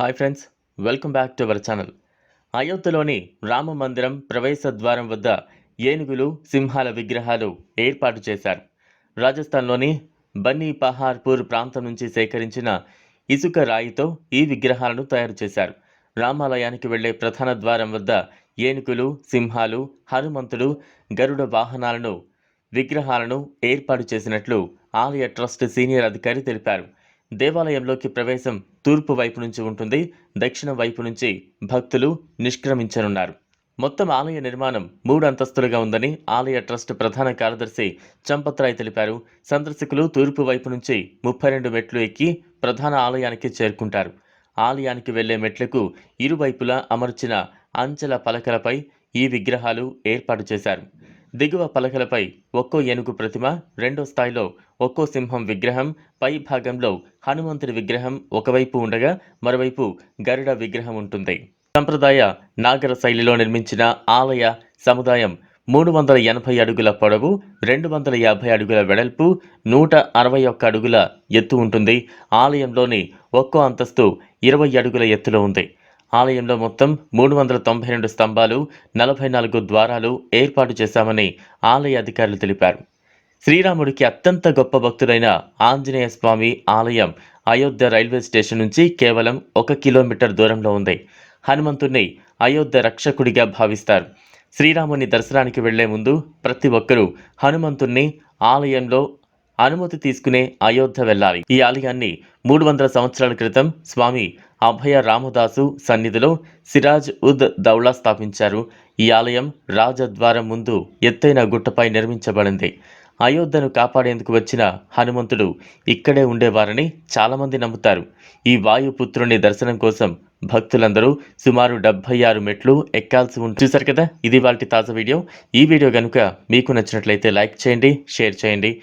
Hi friends welcome back to our channel. అయోధ్యలోని Rama మందిరం ప్రవేశ ద్వారం వద్ద ఏనుగులు సింహాల విగ్రహాలు ఏర్పాటు చేశారు. రాజస్థాన్లోని బన్నీ పహార్పూర్ ప్రాంతం నుంచి సేకరించిన ఇసుక రాయితో ఈ విగ్రహాలను తయారు చేశారు. రామాలయానికి వెళ్ళే ప్రధాన ద్వారం వద్ద ఏనుగులు సింహాలు హనుమంతుడు గరుడ వాహనాలను విగ్రహాలను ఏర్పాటు చేసినట్లు ఆలయ ట్రస్ట్ సీనియర్ అధికారి తెలిపారు. దేవాలయంలోకి ప్రవేశం తూర్పు వైపు నుంచి ఉంటుంది. దక్షిణం వైపు నుంచి భక్తులు నిష్క్రమించనున్నారు. మొత్తం ఆలయ నిర్మాణం మూడు అంతస్తులుగా ఉందని ఆలయ ట్రస్ట్ ప్రధాన కార్యదర్శి చంపత్రాయ్ తెలిపారు. సందర్శకులు తూర్పు వైపు నుంచి ముప్పై రెండు మెట్లు ఎక్కి ప్రధాన ఆలయానికి చేరుకుంటారు. ఆలయానికి వెళ్ళే మెట్లకు ఇరువైపులా అమర్చిన అంచెల పలకలపై ఈ విగ్రహాలు ఏర్పాటు చేశారు. దిగువ పలకలపై ఒక్కో ఏనుగు ప్రతిమ రెండో స్థాయిలో ఒక్కో సింహం విగ్రహం పై భాగంలో హనుమంతుడి విగ్రహం ఒకవైపు ఉండగా మరోవైపు గరుడ విగ్రహం ఉంటుంది. సంప్రదాయ నాగర శైలిలో నిర్మించిన ఆలయ సముదాయం మూడు వందల ఎనభై అడుగుల పొడవు రెండు వందల యాభై అడుగుల వెడల్పు నూట అరవై ఒక్క అడుగుల ఎత్తు ఉంటుంది. ఆలయంలోని ఒక్కో అంతస్తు ఇరవై అడుగుల ఎత్తులో ఉంది. ఆలయంలో మొత్తం మూడు వందల తొంభై రెండు స్తంభాలు నలభై నాలుగు ద్వారాలు ఏర్పాటు చేశామని ఆలయ అధికారులు తెలిపారు. శ్రీరాముడికి అత్యంత గొప్ప భక్తుడైన ఆంజనేయ స్వామి ఆలయం అయోధ్య రైల్వే స్టేషన్ నుంచి కేవలం ఒక కిలోమీటర్ దూరంలో ఉంది. హనుమంతుణ్ణి అయోధ్య రక్షకుడిగా భావిస్తారు. శ్రీరాముని దర్శనానికి వెళ్ళే ముందు ప్రతి ఒక్కరూ హనుమంతుణ్ణి ఆలయంలో అనుమతి తీసుకునే అయోధ్య వెళ్ళాలి. ఈ ఆలయాన్ని మూడు వందల సంవత్సరాల క్రితం స్వామి అభయ రామదాసు సన్నిధిలో సిరాజ్ ఉద్ దౌలా స్థాపించారు. ఈ ఆలయం రాజద్వారం ముందు ఎత్తైన గుట్టపై నిర్మించబడింది. అయోధ్యను కాపాడేందుకు వచ్చిన హనుమంతుడు ఇక్కడే ఉండేవారని చాలామంది నమ్ముతారు. ఈ వాయుపుత్రుని దర్శనం కోసం భక్తులందరూ సుమారు డెబ్బై ఆరు మెట్లు ఎక్కాల్సి ఉంటుంది చూసారు కదా? ఇది వాళ్ళ తాజా వీడియో. ఈ వీడియో కనుక మీకు నచ్చినట్లయితే లైక్ చేయండి షేర్ చేయండి.